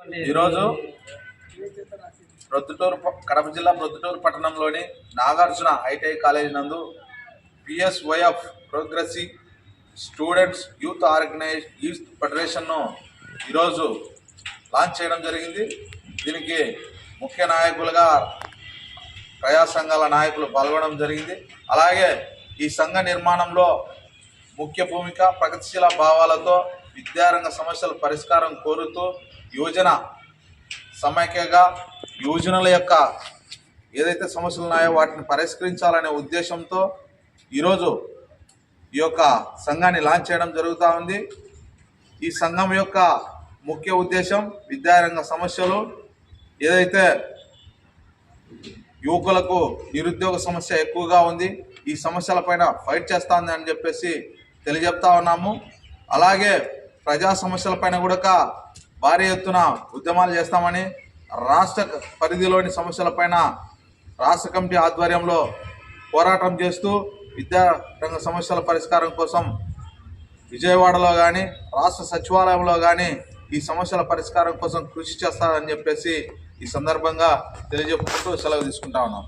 ఈరోజు ప్రొద్దుటూరు కడప జిల్లా ప్రొద్దుటూరు పట్టణంలోని నాగార్జున ఐటీఐ కాలేజీ నందు PSYF progressive students youth organize youth ఫెడరేషన్ను ఈరోజు లాంచ్ చేయడం జరిగింది. దీనికి ముఖ్య నాయకులుగా ప్రజా సంఘాల నాయకులు పాల్గొనడం జరిగింది. అలాగే ఈ సంఘ నిర్మాణంలో ముఖ్య భూమిక ప్రగతిశీల భావాలతో విద్యారంగ సమస్యల పరిష్కారం కోరుతూ యోజన సమైక్యగా యోజనల యొక్క ఏదైతే సమస్యలు ఉన్నాయో వాటిని పరిష్కరించాలనే ఉద్దేశంతో ఈరోజు ఈ యొక్క సంఘాన్ని లాంచ్ చేయడం జరుగుతూ ఉంది. ఈ సంఘం యొక్క ముఖ్య ఉద్దేశం విద్యారంగ సమస్యలు ఏదైతే యువకులకు నిరుద్యోగ సమస్య ఎక్కువగా ఉంది ఈ సమస్యలపైన ఫైట్ చేస్తా ఉంది అని చెప్పేసి తెలియజెప్తా ఉన్నాము. అలాగే ప్రజా సమస్యలపైన కూడా భారీ ఎత్తున ఉద్యమాలు చేస్తామని రాష్ట్ర పరిధిలోని సమస్యలపైన రాష్ట్ర కమిటీ ఆధ్వర్యంలో పోరాటం చేస్తూ విద్యారంగ సమస్యల పరిష్కారం కోసం విజయవాడలో కానీ రాష్ట్ర సచివాలయంలో కానీ ఈ సమస్యల పరిష్కారం కోసం కృషి చేస్తారని చెప్పేసి ఈ సందర్భంగా తెలియజెప్పుకుంటూ సెలవు తీసుకుంటా ఉన్నాం.